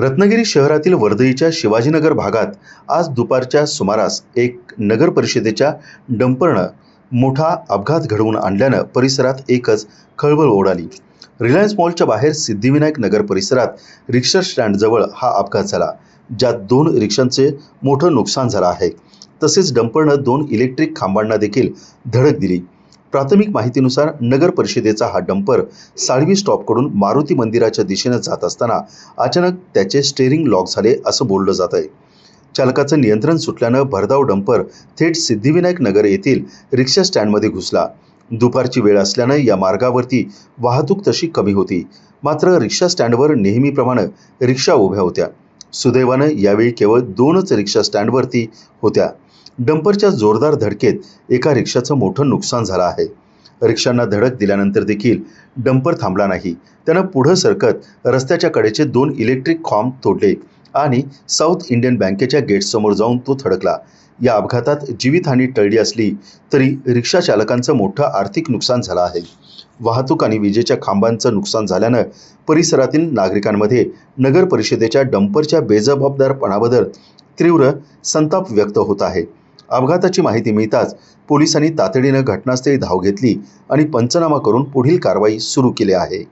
रत्नागिरी शहरातील वर्दईच्या शिवाजीनगर भागात आज दुपारच्या सुमारास एक नगर परिषदेच्या डंपरनं मोठा अपघात घडवून आणल्यानं परिसरात एकच खळबळ उडाली रिलायन्स मॉलच्या बाहेर सिद्धिविनायक नगर परिसरात रिक्षा स्टँडजवळ हा अपघात झाला ज्यात दोन रिक्षांचे मोठं नुकसान झालं आहे. तसेच डंपरनं दोन इलेक्ट्रिक खांबांना देखील धडक दिली. प्राथमिक माहितीनुसार नगर परिषदेचा हा डंपर साळवी स्टॉपकडून मारुती मंदिराच्या दिशेनं जात असताना अचानक त्याचे स्टेअरिंग लॉक झाले असं बोललं जात आहे. चालकाचं नियंत्रण सुटल्यानं भरधाव डंपर थेट सिद्धिविनायक नगर येथील रिक्षा स्टँडमध्ये घुसला. दुपारची वेळ असल्यानं या मार्गावरती वाहतूक तशी कमी होती. मात्र रिक्षा स्टँडवर नेहमीप्रमाणे रिक्षा उभ्या होत्या. सुदैवानं यावेळी केवळ दोनच रिक्षा स्टँडवरती होत्या. डंपरच्या जोरदार धडकेत एका रिक्षाचं मोठं नुकसान झालं आहे. रिक्षांना धडक दिल्यानंतर देखील डंपर थांबला नाही. त्यानं पुढं सरकत रस्त्याच्या कडेचे दोन इलेक्ट्रिक खांब तोडले. आणि साऊथ इंडियन बँकेच्या गेटसमोर जाऊन तो थडकला. या अपघातात जीवितहानी टळली असली तरी रिक्षा चालकांचं मोठं आर्थिक नुकसान झालं आहे. वाहतूक आणि विजेच्या खांबांचं नुकसान झाल्यानं परिसरातील नागरिकांमध्ये नगर परिषदेच्या डंपरच्या बेजबाबदारपणाबद्दल तीव्र संताप व्यक्त होत आहे. अपघाताची माहिती मिळताच पोलिसांनी तातडीनं घटनास्थळी धाव घेतली आणि पंचनामा करून पुढील कारवाई सुरू केली आहे.